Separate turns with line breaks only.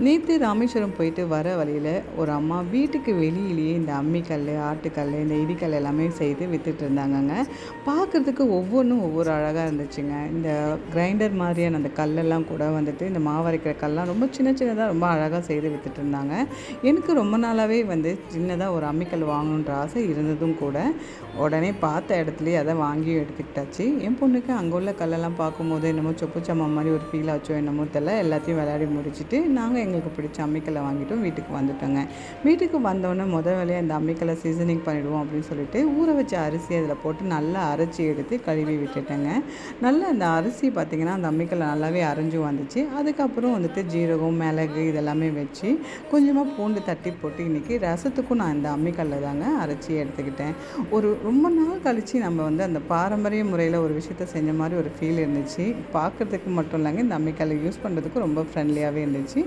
நேற்று ராமேஸ்வரம் போயிட்டு வர வழியில் ஒரு அம்மா வீட்டுக்கு வெளியிலேயே இந்த அம்மிக்கல் ஆட்டுக்கல் இந்த இடிக்கல் எல்லாமே செய்து விற்றுட்டு இருந்தாங்கங்க. பார்க்குறதுக்கு ஒவ்வொன்றும் ஒவ்வொரு அழகாக இருந்துச்சுங்க. இந்த கிரைண்டர் மாதிரியான அந்த கல்லெல்லாம் கூட வந்துட்டு இந்த மாவரைக்கிற கல்லாம் ரொம்ப சின்ன சின்னதாக ரொம்ப அழகாக செய்து விற்றுட்டு இருந்தாங்க. எனக்கு ரொம்ப நாளாகவே வந்து சின்னதாக ஒரு அம்மிக்கல் வாங்கணுன்ற ஆசை இருந்ததும் கூட உடனே பார்த்த இடத்துலையே அதை வாங்கி எடுத்துக்கிட்டாச்சு. என் பொண்ணுக்கு அங்கே உள்ள கல்லெல்லாம் பார்க்கும்போது என்னமோ சொப்பு சம்மா மாதிரி ஒரு ஃபீல் ஆச்சோ என்னமோ தெரியல. எல்லாத்தையும் விளையாடி முடிச்சுட்டு நாங்கள் எங்களுக்கு பிடிச்ச அம்மிக்கலை வாங்கிட்டோம் வீட்டுக்கு வந்துட்டோங்க. வீட்டுக்கு வந்தோடனே முத வேலையாக இந்த அம்மிக்கலை சீசனிங் பண்ணிவிடுவோம் அப்படின்னு சொல்லிட்டு ஊற வச்ச அரிசி அதில் போட்டு நல்லா அரைச்சி எடுத்து கழுவி விட்டுட்டேங்க. நல்லா அந்த அரிசி பார்த்திங்கன்னா அந்த அம்மிக்கலை நல்லாவே அரைஞ்சி வந்துச்சு. அதுக்கப்புறம் வந்துட்டு ஜீரகம் மிளகு இதெல்லாமே வச்சு கொஞ்சமாக பூண்டு தட்டி போட்டு இன்றைக்கி ரசத்துக்கும் நான் இந்த அம்மிக்கல்லை தாங்க அரைச்சி எடுத்துக்கிட்டேன். ஒரு ரொம்ப நாள் கழித்து நம்ம வந்து அந்த பாரம்பரிய முறையில் ஒரு விஷயத்த செஞ்ச மாதிரி ஒரு ஃபீல் இருந்துச்சு. பார்க்குறதுக்கு மட்டும் இல்லைங்க இந்த அம்மிக்கல்லை யூஸ் பண்ணுறதுக்கு ரொம்ப ஃப்ரெண்ட்லியாகவே இருந்துச்சு.